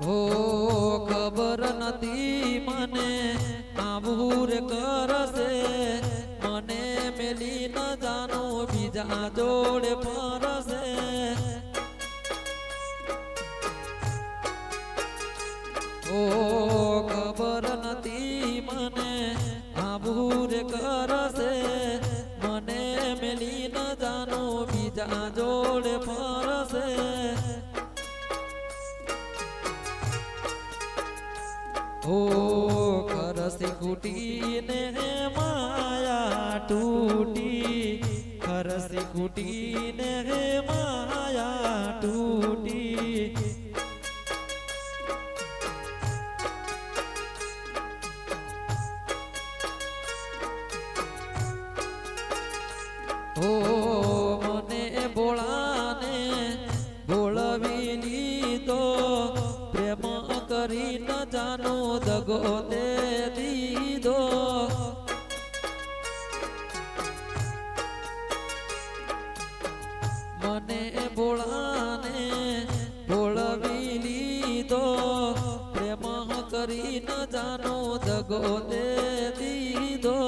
હો, ખબર નથી મને આબૂર કરશે. મને મેલી ન જાનો બીજા જોડે પરશે ઓ ખબર નથી મને આબૂર કરશે. મને મેલી ન જાનો બીજા જોડે પરશે ઓ ખરસી કુટીને માયા તૂટી. ખરસી કુટીને માયા તૂટી. ઓ કરી ન જાનો દગો દે દીધો. મને ભોળાને ભોળવી લીધો. પ્રેમ કરી ન જાનો દગો દે દીધો.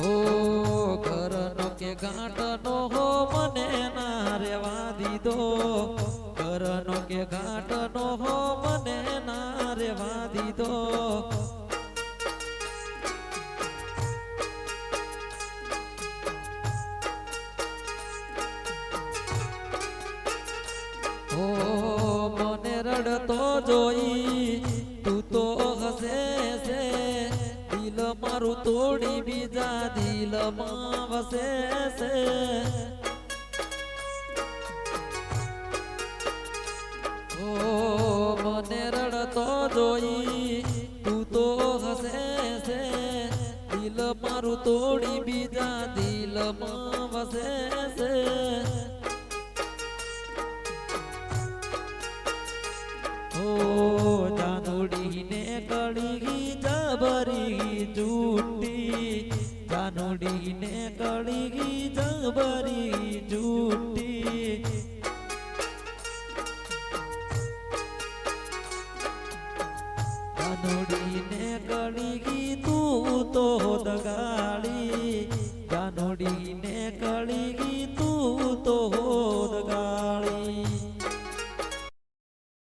ઓ કરનો કે ઘાટનો હો મને ના રેવા દીધો. દીધો ઓ મને રડતો જોઈ, તું તો હસે છે દિલ મારું તોડી બીજા દિલમાં વસે છે મને રડતો જોઈ મારું તોડી બીજા દિલમાં વસે છે. ઓ જાનુડીને કળી જબરી જૂટી, જાનુડીને કળી જબરી જૂટી. જાનુડીને 里。